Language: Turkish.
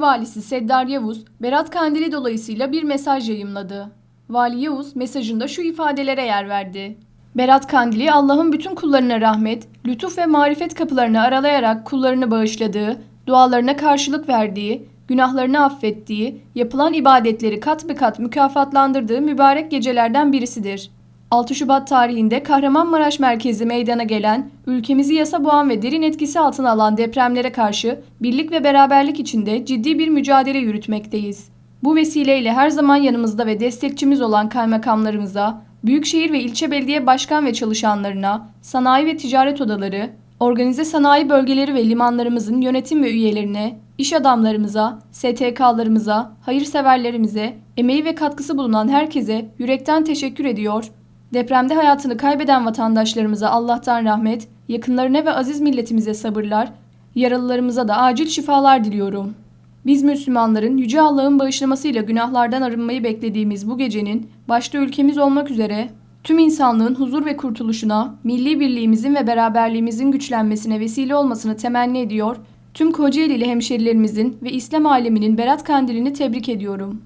Valisi Seddar Yavuz, Berat Kandili dolayısıyla bir mesaj yayımladı. Vali Yavuz mesajında şu ifadelere yer verdi. Berat Kandili Allah'ın bütün kullarına rahmet, lütuf ve marifet kapılarını aralayarak kullarını bağışladığı, dualarına karşılık verdiği, günahlarını affettiği, yapılan ibadetleri kat be kat mükafatlandırdığı mübarek gecelerden birisidir. 6 Şubat tarihinde Kahramanmaraş merkezi meydana gelen, ülkemizi yasa boğan ve derin etkisi altına alan depremlere karşı birlik ve beraberlik içinde ciddi bir mücadele yürütmekteyiz. Bu vesileyle her zaman yanımızda ve destekçimiz olan kaymakamlarımıza, büyükşehir ve ilçe belediye başkan ve çalışanlarına, sanayi ve ticaret odaları, organize sanayi bölgeleri ve limanlarımızın yönetim ve üyelerine, iş adamlarımıza, STK'larımıza, hayırseverlerimize, emeği ve katkısı bulunan herkese yürekten teşekkür ediyor. Depremde hayatını kaybeden vatandaşlarımıza Allah'tan rahmet, yakınlarına ve aziz milletimize sabırlar, yaralılarımıza da acil şifalar diliyorum. Biz Müslümanların Yüce Allah'ın bağışlamasıyla günahlardan arınmayı beklediğimiz bu gecenin, başta ülkemiz olmak üzere, tüm insanlığın huzur ve kurtuluşuna, milli birliğimizin ve beraberliğimizin güçlenmesine vesile olmasını temenni ediyor, tüm Kocaeli'li hemşerilerimizin ve İslam aleminin Berat Kandili'ni tebrik ediyorum.